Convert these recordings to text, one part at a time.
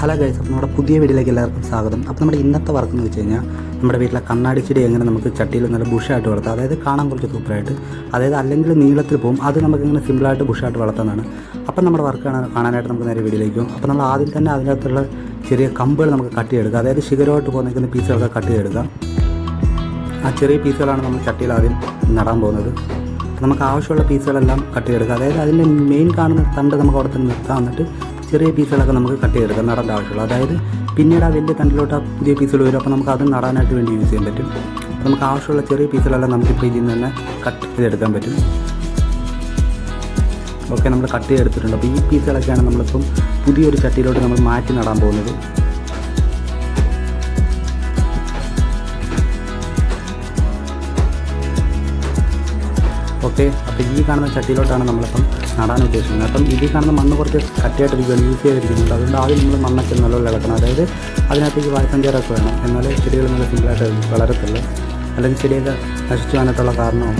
Hello guys അപ്പോൾ നമ്മുടെ പുതിയ വീഡിയോയിലേക്ക് എല്ലാവർക്കും സ്വാഗതം. അപ്പോൾ നമ്മുടെ ഇന്നത്തെ വർക്ക് എന്ന് വെച്ച് കഴിഞ്ഞാൽ നമ്മുടെ വീട്ടിലെ കണ്ണാടി ചെടി എങ്ങനെ നമുക്ക് ചട്ടിയിൽ നല്ല ബുഷായിട്ട് വളർത്താം. അതായത് കാണാൻ കുറച്ച് സൂപ്പറായിട്ട് അതായത് അല്ലെങ്കിൽ നീളത്തിൽ പോകും അത് നമുക്ക് ഇങ്ങനെ സിമ്പിളായിട്ട് ബുഷായിട്ട് വളർത്താനാണ് അപ്പം നമ്മുടെ വർക്ക് കാണാനായിട്ട് നമുക്ക് നേരെ വീഡിയോയിലേക്ക് പോകും. അപ്പോൾ നമ്മൾ ആദ്യം തന്നെ അതിനകത്തുള്ള ചെറിയ കമ്പുകൾ നമുക്ക് കട്ട് ചെയ്തെടുക്കുക അതായത് ശിഖരമായിട്ട് പോകുന്ന പീസുകളൊക്കെ കട്ട് ചെയ്തെടുക്കുക ആ ചെറിയ പീസുകളാണ് നമ്മൾ ചട്ടിയിൽ ആദ്യം നടാൻ പോകുന്നത്. നമുക്ക് ആവശ്യമുള്ള പീസുകളെല്ലാം കട്ട് ചെയ്തെടുക്കുക അതായത് അതിന്റെ മെയിൻ കാണുന്ന തണ്ട് നമുക്ക് അവിടെ തന്നെ നിർത്താം. എന്നിട്ട് ചെറിയ പീസുകളൊക്കെ നമുക്ക് കട്ട് ചെയ്തെടുക്കാം നടേണ്ട ആവശ്യമുള്ളൂ. അതായത് പിന്നീട് ആ വലിയ തണ്ടിലോട്ട് പുതിയ പീസുകൾ വരും. അപ്പോൾ നമുക്ക് അത് നടാനായിട്ട് വേണ്ടി യൂസ് ചെയ്യാൻ പറ്റും. നമുക്ക് ആവശ്യമുള്ള ചെറിയ പീസുകളെല്ലാം നമുക്കിപ്പോൾ ഇതിൽ നിന്ന് തന്നെ കട്ട് ചെയ്തെടുക്കാൻ പറ്റും. ഓക്കെ നമ്മൾ കട്ട് ചെയ്തെടുത്തിട്ടുണ്ട്. അപ്പോൾ ഈ പീസുകളൊക്കെയാണ് നമ്മളിപ്പം പുതിയൊരു ചട്ടിയിലോട്ട് നമ്മൾ മാറ്റി നടാൻ പോകുന്നത്. ഓക്കെ അപ്പോൾ ഈ കാണുന്ന ചട്ടിയിലോട്ടാണ് നമ്മളിപ്പം നടാൻ ഉദ്ദേശിക്കുന്നത്. അപ്പം ഇതിൽ കാണുന്ന മണ്ണ് കുറച്ച് കട്ടിയായിട്ടിരിക്കുകയാണ് യൂസ് ചെയ്തിരിക്കുന്നുണ്ട്. അതുകൊണ്ട് ആദ്യം നമ്മൾ മണ്ണൊക്കെ നല്ലോണം ഇളക്കണം. അതായത് അതിനകത്തേക്ക് വായ്പഞ്ചാരൊക്കെ വേണം. എന്നാലേ ചെടികൾ നല്ല സിമ്പിളായിട്ട് വളരത്തുള്ളൂ. അല്ലെങ്കിൽ ചെടിയൊക്കെ നശിച്ചു വന്നിട്ടുള്ള കാരണവും.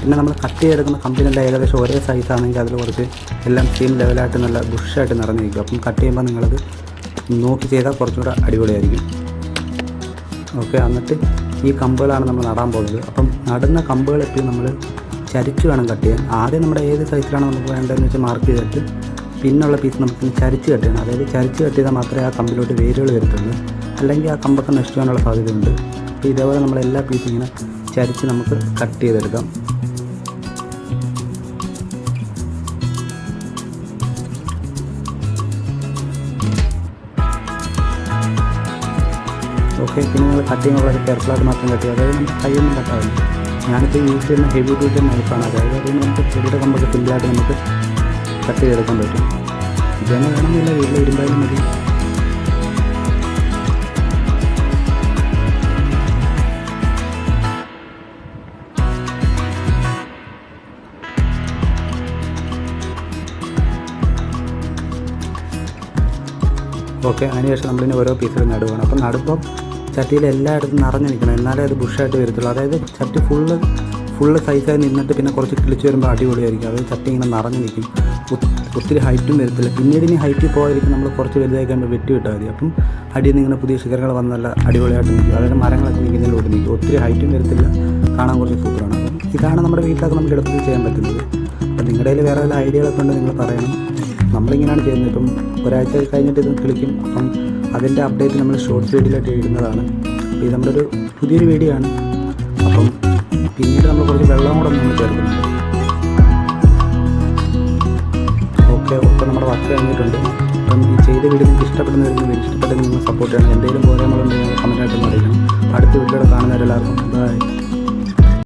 പിന്നെ നമ്മൾ കട്ട് ചെയ്തെടുക്കുന്ന കമ്പനിയുടെ ഏകദേശം ഒരേ സൈസ് ആണെങ്കിൽ അതിൽ കുറച്ച് എല്ലാം സെയിം ലെവലായിട്ട് നല്ല ബുഷായിട്ട് നിറഞ്ഞിരിക്കും അപ്പം കട്ട് ചെയ്യുമ്പോൾ നിങ്ങളത് നോക്കി ചെയ്താൽ കുറച്ചുകൂടെ അടിപൊളിയായിരിക്കും. ഓക്കെ എന്നിട്ട് ഈ കമ്പുകളാണ് നമ്മൾ നടാൻ പോകുന്നത്. അപ്പം നടുന്ന കമ്പുകൾ എപ്പോഴും നമ്മൾ ചരിച്ച് വേണം കട്ട് ചെയ്യാൻ. ആദ്യം നമ്മുടെ ഏത് സൈസിലാണ് നമുക്ക് വേണ്ടതെന്ന് വെച്ചാൽ മാർക്ക് ചെയ്തിട്ട് പിന്നുള്ള പീസ് നമുക്ക് ചരിച്ച് കട്ട് ചെയ്യണം. അതായത് ചരിച്ച് കട്ട് ചെയ്താൽ മാത്രമേ ആ കമ്പിലോട്ട് വേരുകൾ വരത്തുള്ളൂ. അല്ലെങ്കിൽ ആ കമ്പൊക്കെ നശിക്കാനുള്ള സാധ്യതയുണ്ട്. അപ്പോൾ ഇതേപോലെ നമ്മൾ എല്ലാ പീസും ഇങ്ങനെ ചരിച്ച് നമുക്ക് കട്ട് ചെയ്തെടുക്കാം. ഓക്കെ പിന്നെ നിങ്ങൾ കട്ടിങ് വളരെ കെയർഫുള്ളായിട്ട് മാത്രം കട്ട് ചെയ്യുക. അതായത് നമുക്ക് കൈയൊന്നും കട്ടാവില്ല. ഞാനിപ്പോൾ യൂസ് ചെയ്യുന്ന ഹെവി ഡ്യൂട്ടി നൈഫാണ് അതായത് അതുകൊണ്ട് നമുക്ക് ചെടിയുടെ കമ്പൊക്കെ സിമ്പിളായിട്ട് നമുക്ക് കട്ട് ചെയ്തെടുക്കാൻ പറ്റും. ഇത് തന്നെ വേണമെന്നില്ല വീട്ടിൽ ഇരുമ്പായാലും മതി. ഓക്കെ അതിനുശേഷം നമ്മളിനി ഓരോ പീസുകൾ നടുവാണ്. അപ്പം നടുമ്പം ചട്ടിയിൽ എല്ലായിടത്തും നിറഞ്ഞു നിൽക്കണം. എന്നാലേ അത് ബുഷായിട്ട് വരത്തുള്ളൂ. അതായത് ചട്ടി ഫുള്ള് ഫുള്ള് സൈസായി നിന്നിട്ട് പിന്നെ കുറച്ച് കിളിച്ച് വരുമ്പോൾ അടിപൊളിയായിരിക്കും. അതായത് ചട്ടി ഇങ്ങനെ നിറഞ്ഞു നിൽക്കും. ഒത്തിരി ഹൈറ്റും വരത്തില്ല. പിന്നീട് ഇനി ഹൈറ്റിൽ പോകാതിരിക്കും നമ്മൾ കുറച്ച് വലുതായി കഴിയുമ്പോൾ വെട്ടി വിട്ടാൽ മതി. അപ്പം അടിയിൽ നിന്ന് ഇങ്ങനെ പുതിയ ശിഖരങ്ങൾ വന്ന് നല്ല അടിപൊളിയായിട്ട് നിൽക്കും. അതായത് മരങ്ങളൊക്കെ നിൽക്കുന്നതിലോട്ട് നിൽക്കും. ഒത്തിരി ഹൈറ്റും വരത്തില്ല. കാണാൻ കുറച്ച് സൂപ്പറാണ്. ഇതാണ് നമ്മുടെ വീട്ടിലൊക്കെ നമുക്ക് എളുപ്പത്തിൽ ചെയ്യാൻ പറ്റുന്നത്. അപ്പം നിങ്ങളുടെ കയ്യിൽ വേറെ വല്ല ഐഡിയകളൊക്കെ ഉണ്ടെങ്കിൽ നിങ്ങൾ പറയണം. നമ്മളിങ്ങനെയാണ് ചെയ്യുന്നത്. ഇപ്പം ഒരാഴ്ച കഴിഞ്ഞിട്ട് ഇത് കളിക്കും. അപ്പം അതിന്റെ അപ്ഡേറ്റ് നമ്മൾ ഷോർട്സ് വീഡിയോയിലായിട്ട് ഇടുന്നതാണ്. അപ്പോൾ ഇത് നമ്മുടെ ഒരു പുതിയൊരു വീഡിയോ ആണ് അപ്പം പിന്നീട് നമ്മൾ കുറച്ച് വെള്ളം കൂടെ നമ്മൾ ചേർക്കുന്നുണ്ട്. ഓക്കെ ഒക്കെ നമ്മുടെ വർക്ക് കഴിഞ്ഞിട്ടുണ്ട്. അപ്പം ഈ ചെയ്ത വീഡിയോ നിങ്ങൾക്ക് ഇഷ്ടപ്പെടുന്നവരുണ്ടെങ്കിൽ ഇഷ്ടപ്പെട്ടെങ്കിൽ നിങ്ങൾ സപ്പോർട്ട് ചെയ്യണം. എന്തെങ്കിലും പോരായ്മകളുണ്ടെങ്കിൽ കമന്റായിട്ട് അറിയിക്കണം. അടുത്ത വീഡിയോ കാണുന്നവരെല്ലാവർക്കും ബൈ